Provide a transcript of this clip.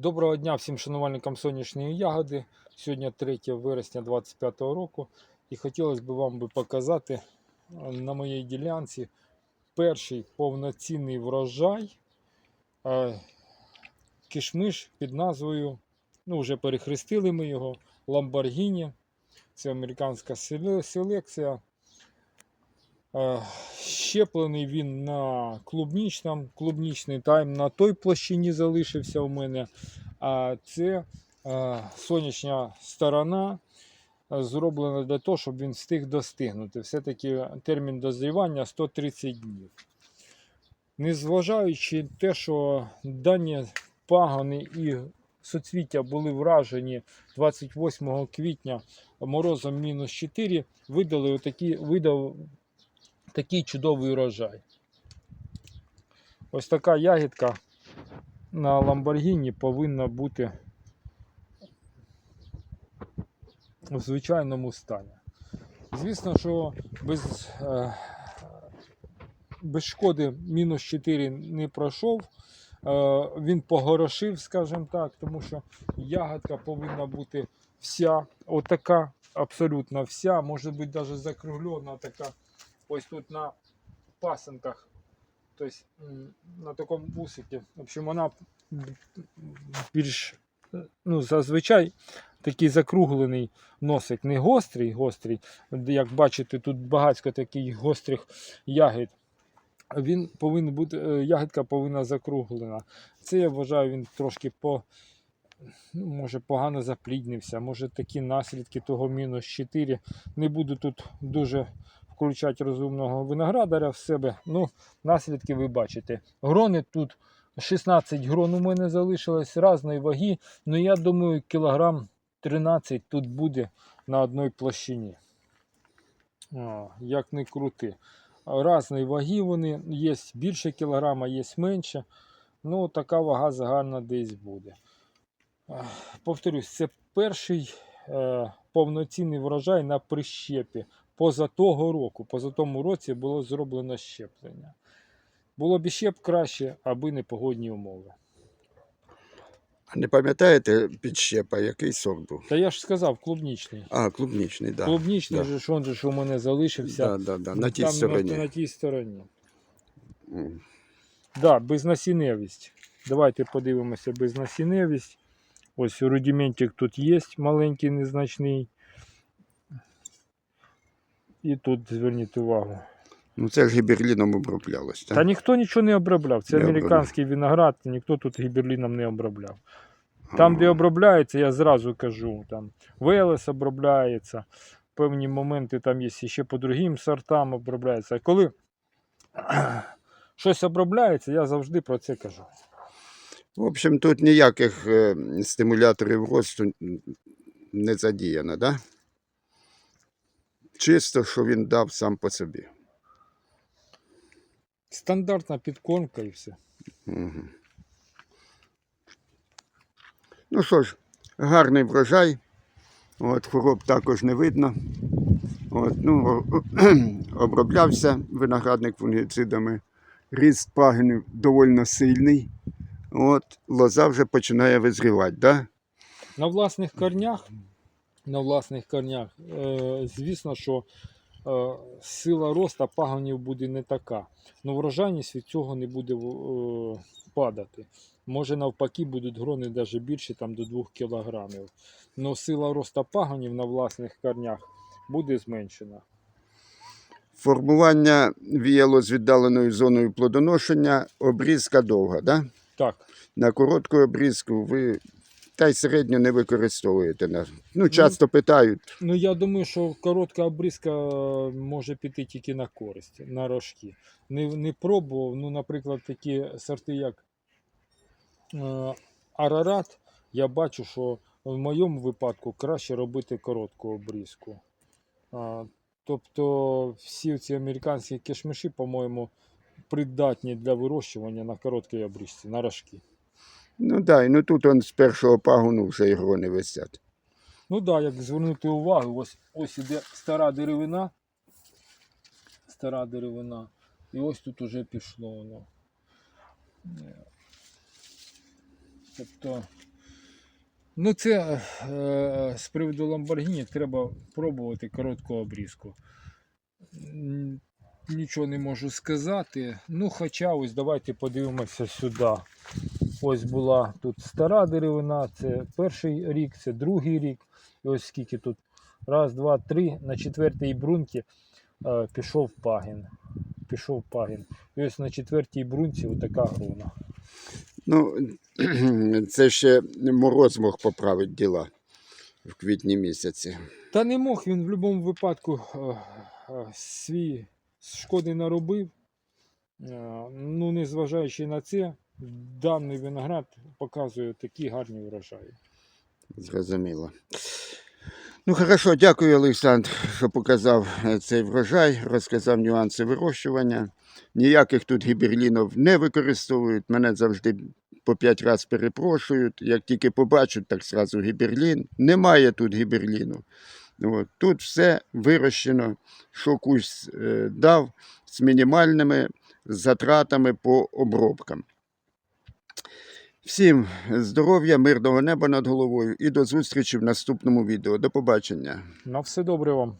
Доброго дня всім шанувальникам сонячної ягоди. Сьогодні 3 вересня 2025 року. І хотілося б вам показати е, на моїй ділянці перший повноцінний врожай е, кишмиш під назвою, ну вже перехрестили ми його, Lamborghini. Це американська селекція. Щеплений він на клубнічному, клубнічний тайм на той площині залишився у мене. А це е, сонячна сторона е, зроблена для того, щоб він встиг достигнути. Все-таки термін дозрівання 130 днів. Незважаючи на те, що дані пагони і соцвіття були вражені 28 квітня морозом мінус 4, видали отакі, видав такий чудовий урожай. Ось така ягідка на Ламборгіні повинна бути у звичайному стані. Звісно, що без, е, без шкоди мінус 4 не пройшов. Е, він погорошив, скажімо так, тому що ягодка повинна бути вся, отака, абсолютно вся, може бути навіть закруглена така ось тут на пасенках, тобто на такому вусикі. В общем, вона більш ну, зазвичай такий закруглений носик, не гострий, гострий. Як бачите, тут багатько таких гострих ягід. Він повинен бути, е, ягідка повинна закруглена. Це я вважаю, він трошки по. Ну, може погано запліднився, може такі наслідки того мінус 4. Не буду тут дуже включати розумного виноградаря в себе. Ну, наслідки ви бачите. Грони тут 16 грон у мене залишилось різної ваги. Ну я думаю, кілограм 13 тут буде на одній площині. А, як не крути. Різної ваги вони, є більше кілограма, є менше. Ну, така вага загальна десь буде. Повторюсь, це перший е, повноцінний врожай на прищепі поза того року. Поза тому році було зроблено щеплення. Було б іще б краще, аби не погодні умови. А не пам'ятаєте підщепа, який сорт був? Та я ж сказав, клубнічний. А, клубнічний, так. Да. клубнічний да. же ж он же ж у мене залишився. Да, да, да, на тій Там стороні. На, на тій стороні. М. Да, безнасінневість. Давайте подивимося безнасінневість. Ось рудиментик тут є, маленький, незначний. І тут зверніть увагу. Ну це ж гіберліном оброблялось, так? Та ніхто нічого не обробляв. Це Не американський виноград, ніхто тут гіберліном не обробляв. Там, де обробляється, я зразу кажу, там Велес обробляється, певні моменти там є ще по другим сортам обробляється. А коли щось обробляється, я завжди про це кажу. В общем, тут ніяких е, стимуляторів росту не задіяно, так? Да? Чисто, що він дав сам по собі. Стандартна підкормка і все. Угу. Ну що ж, гарний врожай. От, хвороб також не видно. От, ну, оброблявся виноградник фунгіцидами. Ріст пагонів доволі сильний. От, лоза вже починає визрівати, да? На власних корнях, на власних корнях, е, звісно, що е, сила росту пагонів буде не така. Ну врожайність від цього не буде е, падати. Може навпаки будуть грони навіть більше там, до 2 кг. Но сила росту пагонів на власних корнях буде зменшена. Формування віяло з віддаленою зоною плодоношення, обрізка довга, да? Так, На коротку обрізку ви та й середньо не використовуєте. Ну, часто питають. ну я думаю, що коротка обрізка може піти тільки на користь, на рожки. Не, не пробував, ну, наприклад, такі сорти, як е, Арарат, я бачу, що в моєму випадку краще робити коротку обрізку. А, тобто всі ці американські кишмиші, по-моєму, придатні для вирощування на короткій обрізці, на рожки. Ну да, ну тут он з першого пагону вже і грони висять. Ну так, як звернути увагу, ось, ось іде стара деревина. Стара деревина. І ось тут уже пішло воно. Е, Тобто Ну, це е, з приводу Ламборгіні треба пробувати коротку обрізку. Нічого не можу сказати. Ну, хоча ось давайте подивимося сюди. Ось була тут стара деревина, це перший рік, це другий рік. І ось скільки тут. Раз, два, три. На четвертій брунці е, пішов пагін. Пішов пагін. І ось на четвертій брунці отака грона. Ну, це ще мороз мог поправити діла в квітні місяці. Та не мог він в будь-якому випадку е, е, свій шкоди наробив. Е, Ну, незважаючи на це, даний виноград показує такі гарні врожаї. Зрозуміло. Ну, хорошо, дякую, Олександр, що показав е, цей врожай, розказав нюанси вирощування. Ніяких тут гіберлінів не використовують. Мене завжди по п'ять разів перепрошують. Як тільки побачать, так зразу гіберлін. Немає тут гіберліну. От. Тут все вирощено, що кусь е, дав з мінімальними затратами по обробкам. Всім здоров'я, мирного неба над головою і до зустрічі в наступному відео. До побачення. На все добре вам.